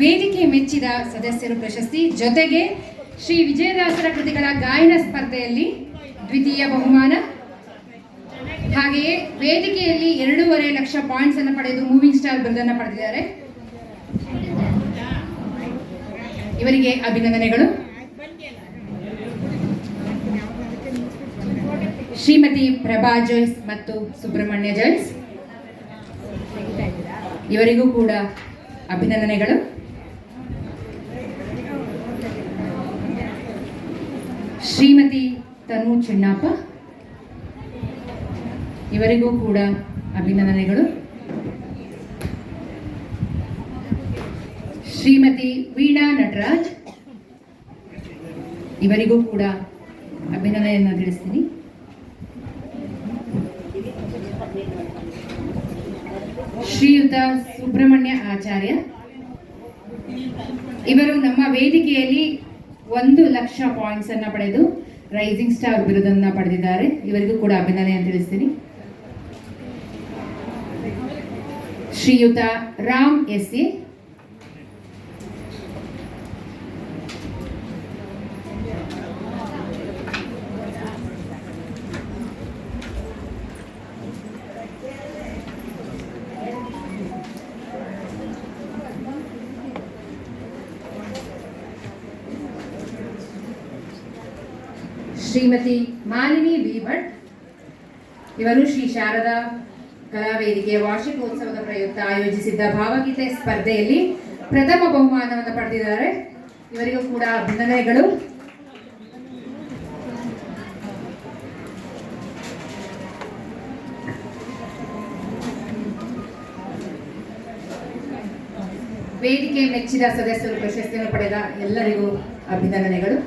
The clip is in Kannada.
ವೇದಿಕೆ ಮೆಚ್ಚಿದ ಸದಸ್ಯರು ಪ್ರಶಸ್ತಿ. ಜೊತೆಗೆ ಶ್ರೀ ವಿಜಯದಾಸರ ಕೃತಿಗಳ ಗಾಯನ ಸ್ಪರ್ಧೆಯಲ್ಲಿ ದ್ವಿತೀಯ ಬಹುಮಾನ. ಹಾಗೆಯೇ ವೇದಿಕೆಯಲ್ಲಿ ಎರಡೂವರೆ ಲಕ್ಷ ಪಾಯಿಂಟ್ಸ್ ಅನ್ನು ಪಡೆದು ಮೂವಿಂಗ್ ಸ್ಟಾರ್ ಬಿರುದನ್ನು ಪಡೆದಿದ್ದಾರೆ. ಇವರಿಗೆ ಅಭಿನಂದನೆಗಳು. ಶ್ರೀಮತಿ ಪ್ರಭಾ ಜೋಯ್ಸ್ ಮತ್ತು ಸುಬ್ರಹ್ಮಣ್ಯ ಜೋಯ್ಸ್. ಇವರಿಗೂ ಕೂಡ ಅಭಿನಂದನೆಗಳು. ಶ್ರೀಮತಿ ತನು ಚಿಣ್ಣಪ್ಪ ಇವರಿಗೂ ಕೂಡ ಅಭಿನಂದನೆಗಳು. ಶ್ರೀಮತಿ ವೀಣಾ ನಟರಾಜ್ ಇವರಿಗೂ ಕೂಡ ಅಭಿನಂದನೆಯನ್ನು ತಿಳಿಸ್ತೀನಿ. ಶ್ರೀಯುತ ಸುಬ್ರಹ್ಮಣ್ಯ ಆಚಾರ್ಯ. ಇವರು ನಮ್ಮ ವೇದಿಕೆಯಲ್ಲಿ ಒಂದು ಲಕ್ಷ ಪಾಯಿಂಟ್ಸ್ ಅನ್ನ ಪಡೆದು ರೈಸಿಂಗ್ ಸ್ಟಾರ್ ಬಿರುದನ್ನ ಪಡೆದಿದ್ದಾರೆ. ಇವರಿಗೂ ಕೂಡ ಅಭಿನಂದನೆ ತಿಳಿಸ್ತೀನಿ. Shriyut Ram S A. Shrimati Malini B Bhat ಇವರು ಶ್ರೀ ಶಾರದಾ ಕಲಾವೇದಿಕೆಯ ವಾರ್ಷಿಕೋತ್ಸವದ ಪ್ರಯುಕ್ತ ಆಯೋಜಿಸಿದ್ದ ಭಾವಗೀತೆ ಸ್ಪರ್ಧೆಯಲ್ಲಿ ಪ್ರಥಮ ಬಹುಮಾನವನ್ನು ಪಡೆದಿದ್ದಾರೆ. ಇವರಿಗೂ ಕೂಡ ಅಭಿನಂದನೆಗಳು. ವೇದಿಕೆ ಮೆಚ್ಚಿದ ಸದಸ್ಯರು ಪ್ರಶಸ್ತಿಯನ್ನು ಪಡೆದ ಎಲ್ಲರಿಗೂ ಅಭಿನಂದನೆಗಳು.